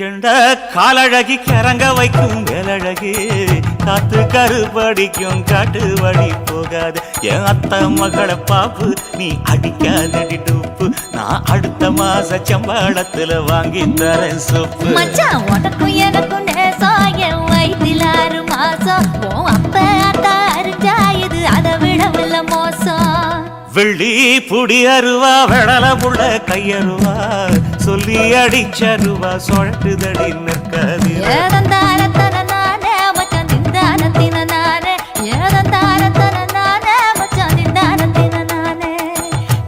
கெண்ட காலழகி கிறங்க வைக்கும் வேலழகி. காத்து கருப்படிக்கும் காட்டு வழி போகாது. என் அத்த மகளை பாப்பு நீ அடிக்காதடி டூப்பு. நான் அடுத்த மாச சம்பளத்துல வாங்கி தரேன் சொப்பு. மச்சான் உனக்கும் எனக்கும் என் வயிற்றில் ஆறு மாசம். உன் அப்ப அதை விடவில்ல மோசம். வெள்ளி புடி அருவா வெடல புள்ள கையருவா சொல்லி அடிச்சருவா சுழட்டுதடி நிற்காது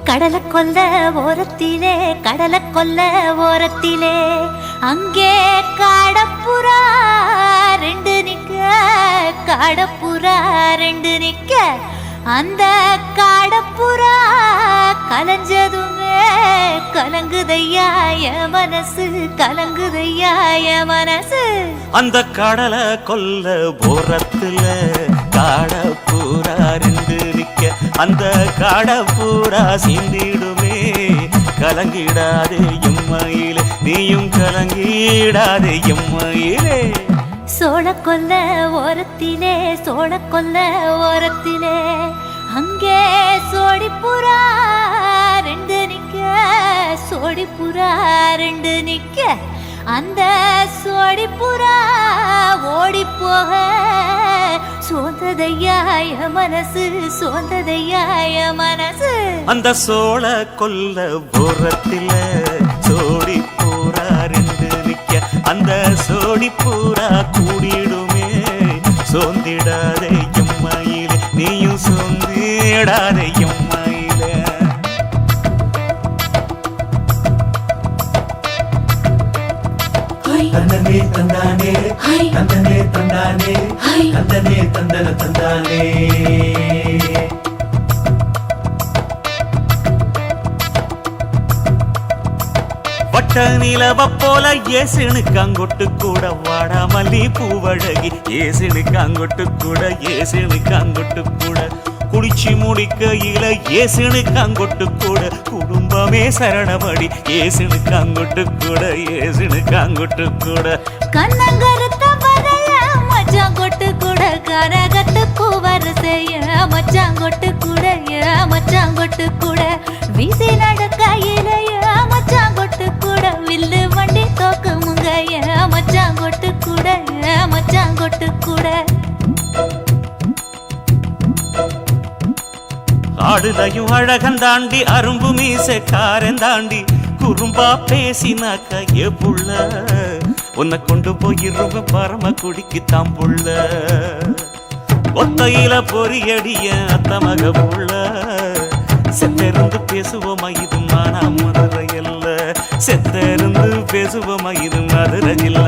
கடலை கொல்ல ஓரத்திலே கடலை கொல்ல ஓரத்திலே. அங்கே காடப்புறா ரெண்டு நிக்க காடப்புறா ரெண்டு நிக்க அந்த காடப்புறா கலஞ்சதுமே கலங்குதையா என் மனசு கலங்குதையா என் மனசு. அந்த கடலை கொல்ல போரத்துல காட பூரா ரெண்டு நிக்க. அந்த காட பூரா சிந்திடுமே கலங்கிடாதே எம்மையிலே நீயும் கலங்கிடாதே எம்மையிலே சோழ கொல்ல ஓரத்திலே சோழ கொல்ல ஓரத்திலே அங்கே சோடிப்புறா ரெண்டு சோடி புறா ரெண்டு நிக்க. அந்த சோடி புறா ஓடி போக சோந்ததையாய மனசு சோந்ததையாய மனசு. அந்த சோழ கொல்ல போரத்தில சோடி பூரா ரெண்டு நிக்க. அந்த சோடி பூரா கூடிடுமே. சோந்திடாதே எம்மையிலே. நீயும் சோந்திடாதே தந்தனே தந்தானே. தந்தனே தந்தானே. தந்தனே தந்தன தந்தானே. வட்ட நிலவ போல ஏசுனுக்கு அங்கொட்டு கூட வாடா மல்லி பூவழகி ஏசுனுக்கு அங்கொட்டு கூட ஏசுனுக்கு அங்கொட்டு கூட. குளிச்சு முடிக்கையில ஏசுனுக்கு அங்கொட்டு கூட. குடும்பமே சரணமடி ஏசுனுக்கு அங்கொட்டு கூட. ஏசுனுக்கு அங்கொட்டு கூட. கண்ணங்கருத்த வரைய மச்சான் கூட. கரகத்து கூவரசைய மச்சான் கொட்டு கூட. ஏ மச்சாங்கொட்டு கூட. வீசி நடக்கையில மச்சாங்கொட்டு ஆடுதையும் அழகன் தாண்டி அரும்பு மீசக்காரன் தாண்டி குறும்பா பேசினாக்க ஏ புள்ள உன்னை கொண்டு போயிருவ பரம குடிக்கு தாம் புள்ள. ஒத்தையில பொறியடிய அத்த மக புள்ள. செத்திருந்து பேசுவோமா இது மானா மதுரை அல்ல. செத்திருந்து பேசுவோமா இது மதுரை ஜில்லா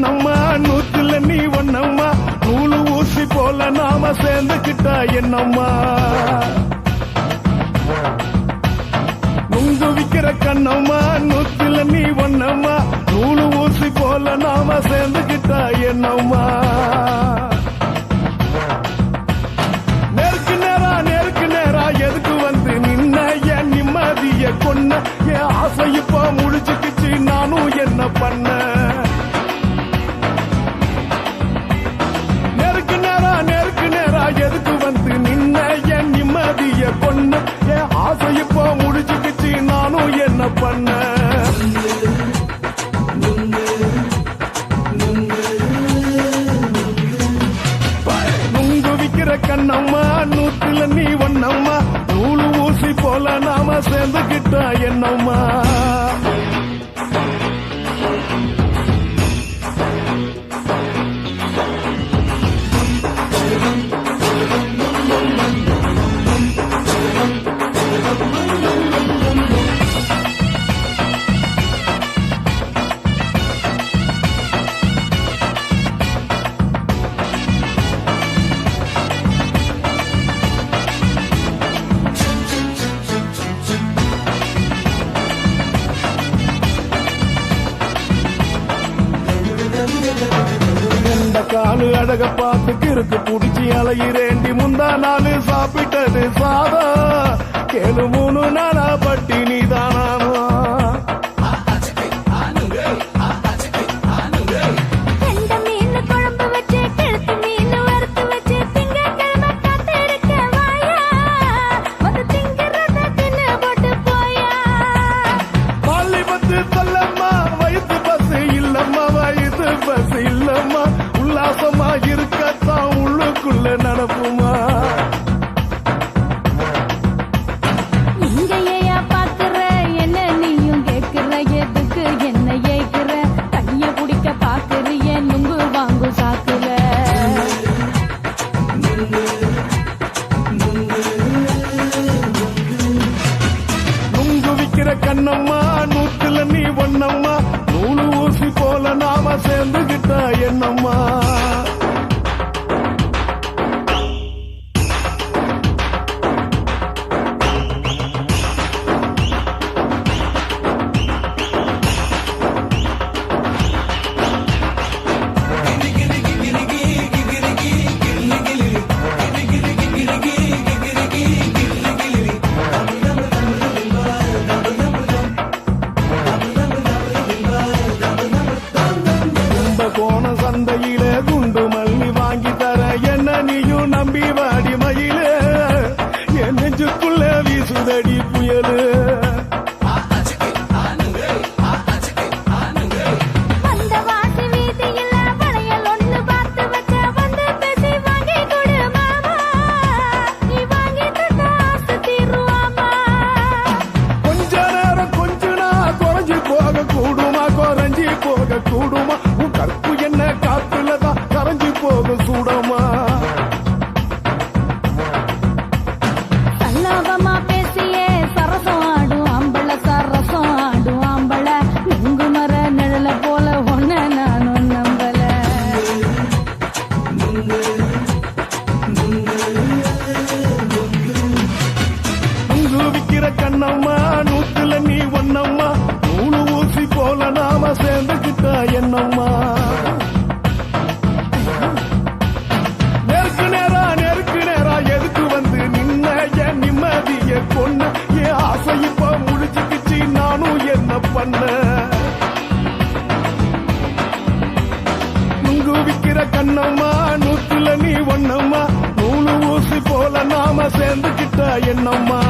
என்னம்மா நூத்துல நீ ஒன்னம்மா நூலு ஊசி போல நாம சேர்ந்துக்கிட்டா என்னம்மா? நுங்கு விக்கிற கண்ணம்மா நூத்துல நீ ஒன்னம்மா நூலு ஊசி போல நாம சேர்ந்துக்கிட்டா என்னம்மா? No mind. அலையிறேண்டி முந்தா நாள் சாப்பிட்டது சாதா. கேளுமோ என்னம்மா? போவோமா நெருக்கு நேரா நெருக்கு நேரா எதுக்கு வந்து நின்ன? என் பொண்ணு என் ஆசை நானும் என்ன பண்ண? நுங்குவிக்கிற கண்ணம்மா நூற்றுல நீ ஒன்னம்மா நூலு ஊசி போல நாம சேர்ந்துக்கிட்ட என்னம்மா?